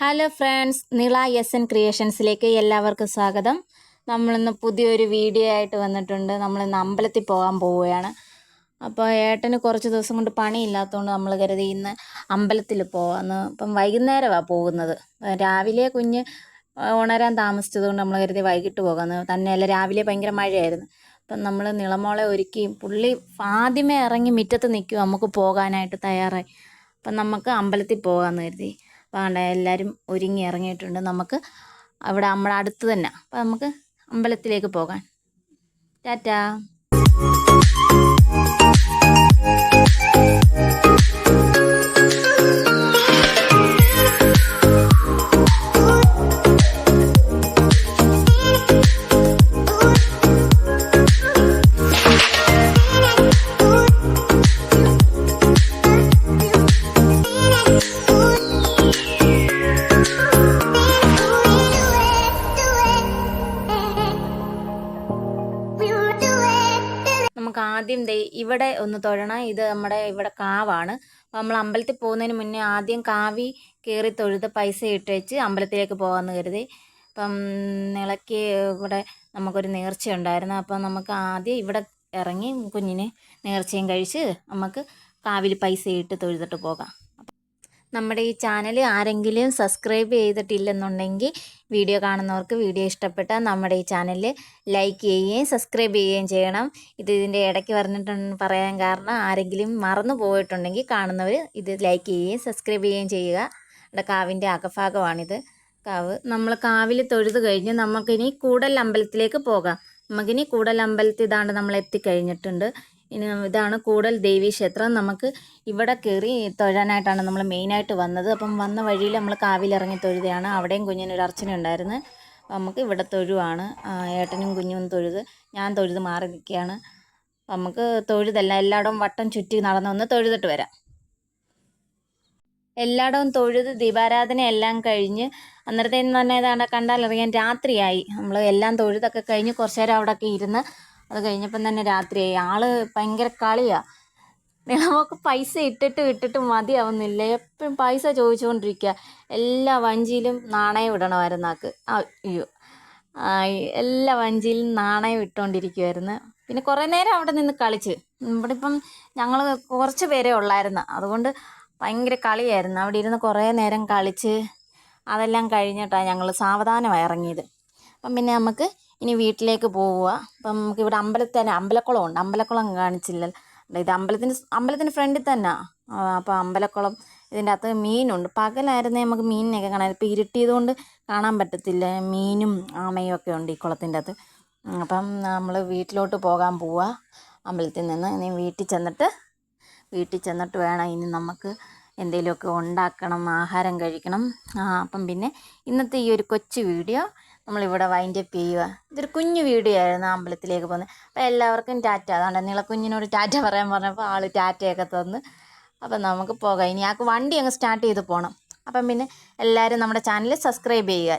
Hello friends Nila S N ക്രിയേഷൻസിലേക്ക് എല്ലാവർക്കും സ്വാഗതം. നമ്മളിന്ന് പുതിയൊരു വീഡിയോ ആയിട്ട് വന്നിട്ടുണ്ട്. നമ്മളിന്ന് അമ്പലത്തിൽ പോകാൻ പോവുകയാണ്. അപ്പോൾ ഏട്ടന് കുറച്ച് ദിവസം കൊണ്ട് പണിയില്ലാത്തതുകൊണ്ട് നമ്മൾ കരുതി ഇന്ന് അമ്പലത്തിൽ പോകാമെന്ന് ഇപ്പം വൈകുന്നേരമാണ് പോകുന്നത്. രാവിലെ കുഞ്ഞ് ഉണരാൻ താമസിച്ചതുകൊണ്ട് നമ്മൾ കരുതി വൈകിട്ട് പോകാമെന്ന് തന്നെയല്ല രാവിലെ ഭയങ്കര മഴയായിരുന്നു. അപ്പം നമ്മൾ നിളമോളെ ഒരുക്കി പുള്ളി ആദ്യമേ ഇറങ്ങി മുറ്റത്ത് നിൽക്കും നമുക്ക് പോകാനായിട്ട് തയ്യാറായി. അപ്പം നമുക്ക് അമ്പലത്തിൽ പോകാമെന്ന് കരുതി. വേണ്ട എല്ലാവരും ഒരുങ്ങി ഇറങ്ങിയിട്ടുണ്ട്. നമുക്ക് അവിടെ നമ്മുടെ അടുത്ത് തന്നെ. അപ്പം നമുക്ക് അമ്പലത്തിലേക്ക് പോകാൻ. ടാറ്റാ. ആദ്യം ദേ ഇവിടെ ഒന്ന് തൊഴണം. ഇത് നമ്മുടെ ഇവിടെ കാവാണ്. നമ്മൾ അമ്പലത്തിൽ പോകുന്നതിന് മുന്നേ ആദ്യം കാവി കയറി തൊഴുത് പൈസ ഇട്ട് വെച്ച് അമ്പലത്തിലേക്ക് പോകാമെന്ന് കരുതി. അപ്പം നിളക്ക് ഇവിടെ നമുക്കൊരു നേർച്ച ഉണ്ടായിരുന്നു. അപ്പം നമുക്ക് ആദ്യം ഇവിടെ ഇറങ്ങി കുഞ്ഞിന് നേർച്ചയും കഴിച്ച് നമുക്ക് കാവിൽ പൈസ ഇട്ട് തൊഴുതിട്ട് പോകാം. നമ്മുടെ ഈ ചാനൽ ആരെങ്കിലും സബ്സ്ക്രൈബ് ചെയ്തിട്ടില്ലെന്നുണ്ടെങ്കിൽ വീഡിയോ കാണുന്നവർക്ക് വീഡിയോ ഇഷ്ടപ്പെട്ടാൽ നമ്മുടെ ഈ ചാനൽ ലൈക്ക് ചെയ്യുകയും സബ്സ്ക്രൈബ് ചെയ്യുകയും ചെയ്യണം. ഇത് ഇതിന്റെ ഇടയ്ക്ക് പറഞ്ഞിട്ടുണ്ട് പറയാൻ കാരണം ആരെങ്കിലും മറന്നു പോയിട്ടുണ്ടെങ്കിൽ കാണുന്നവർ ഇത് ലൈക്ക് ചെയ്യുകയും സബ്സ്ക്രൈബ് ചെയ്യുകയും ചെയ്യുക. ഇവിടെ കാവിന്റെ അകഭാഗമാണിത്. കാവ് നമ്മൾ കാവിൽ തൊഴുത് കഴിഞ്ഞ് നമുക്കിനി കൂടൽ അമ്പലത്തിലേക്ക് പോകാം. നമുക്കിനി കൂടൽ അമ്പലത്തിൽ ഇതാണ്ട് നമ്മൾ എത്തിക്കഴിഞ്ഞിട്ടുണ്ട്. ഇനി ഇതാണ് കൂടൽ ദേവീ ക്ഷേത്രം. നമുക്ക് ഇവിടെ കയറി തൊഴാനായിട്ടാണ് നമ്മൾ മെയിനായിട്ട് വന്നത്. അപ്പം വന്ന വഴിയിൽ നമ്മൾ കാവിലിറങ്ങി തൊഴുതയാണ്. അവിടെയും കുഞ്ഞിനൊരു അർച്ചന ഉണ്ടായിരുന്നു. നമുക്ക് ഇവിടെ തൊഴുവാണ്. ഏട്ടനും കുഞ്ഞും തൊഴുത് ഞാൻ തൊഴുത് മാറി നിൽക്കുകയാണ്. നമുക്ക് തൊഴുതല്ല എല്ലായിടവും വട്ടം ചുറ്റി നടന്നു വന്ന് തൊഴുതിട്ട് വരാം. എല്ലായിടവും തൊഴുത് ദീപാരാധന എല്ലാം കഴിഞ്ഞ് അന്നേരത്തേന്ന് തന്നെ ഏതാണ്ട് കണ്ടാലറിയാൻ രാത്രിയായി. നമ്മൾ എല്ലാം തൊഴുതൊക്കെ കഴിഞ്ഞ് കുറച്ച് നേരം അവിടെയൊക്കെ ഇരുന്ന് അത് കഴിഞ്ഞപ്പം തന്നെ രാത്രിയായി. ആൾ ഭയങ്കര കളിയാ. നമുക്ക് പൈസ ഇട്ടിട്ട് ഇട്ടിട്ട് മതിയാവുന്നില്ല. എപ്പോഴും പൈസ ചോദിച്ചുകൊണ്ടിരിക്കുക എല്ലാ വഞ്ചിയിലും നാണയം ഇടണമായിരുന്നു ആക്ക് അയ്യോ. എല്ലാ വഞ്ചിയിലും നാണയം ഇട്ടുകൊണ്ടിരിക്കുമായിരുന്നു പിന്നെ കുറേ നേരം അവിടെ നിന്ന് കളിച്ച്. ഇവിടെ ഇപ്പം ഞങ്ങൾ കുറച്ച് പേരേ ഉള്ളായിരുന്നു. അതുകൊണ്ട് ഭയങ്കര കളിയായിരുന്നു. അവിടെ ഇരുന്ന് കുറേ നേരം കളിച്ച് അതെല്ലാം കഴിഞ്ഞിട്ടാണ് ഞങ്ങൾ സാവധാനമായി ഇറങ്ങിയത്. അപ്പം പിന്നെ നമുക്ക് ഇനി വീട്ടിലേക്ക് പോവുക. അപ്പം നമുക്ക് ഇവിടെ അമ്പലത്തിൽ തന്നെ അമ്പലക്കുളം ഉണ്ട്. അമ്പലക്കുളം കാണിച്ചില്ല ഇത് അമ്പലത്തിന്റെ അമ്പലത്തിന് ഫ്രണ്ടിൽ തന്നെ. അപ്പോൾ അമ്പലക്കുളം ഇതിന്റെ അകത്ത് മീനുണ്ട്. പകലായിരുന്നേ നമുക്ക് മീനിനെയൊക്കെ കാണാൻ ഇപ്പോൾ ഇരുട്ടിയത് കൊണ്ട് കാണാൻ പറ്റത്തില്ല. മീനും ആമയും ഒക്കെ ഉണ്ട് ഈ കുളത്തിന്റെ അകത്ത്. അപ്പം നമ്മൾ വീട്ടിലോട്ട് പോകാൻ പോവുക. അമ്പലത്തിൽ നിന്ന് ഇനി വീട്ടിൽ ചെന്നിട്ട് വീട്ടിൽ ചെന്നിട്ട് വേണം ഇനി നമുക്ക് എന്തെങ്കിലുമൊക്കെ ഉണ്ടാക്കണം ആഹാരം കഴിക്കണം. അപ്പം പിന്നെ ഇന്നത്തെ ഈ ഒരു കൊച്ചു വീഡിയോ നമ്മളിവിടെ വൈൻഡ് അപ്പ് ചെയ്യുക. ഇതൊരു കുഞ്ഞു വീഡിയോ ആയിരുന്നു അമ്പലത്തിലേക്ക് പോകുന്നത്. അപ്പോൾ എല്ലാവർക്കും ടാറ്റ. അതുകൊണ്ട് നീളക്കുഞ്ഞിനോട് ടാറ്റ പറയാൻ പറഞ്ഞപ്പോൾ ആൾ ടാറ്റയൊക്കെ തന്ന്. അപ്പോൾ നമുക്ക് പോകാം. ഇനി ആൾക്ക് വണ്ടി അങ്ങ് സ്റ്റാർട്ട് ചെയ്ത് പോകണം അപ്പം പിന്നെ എല്ലാവരും നമ്മുടെ ചാനൽ സബ്സ്ക്രൈബ് ചെയ്യുക.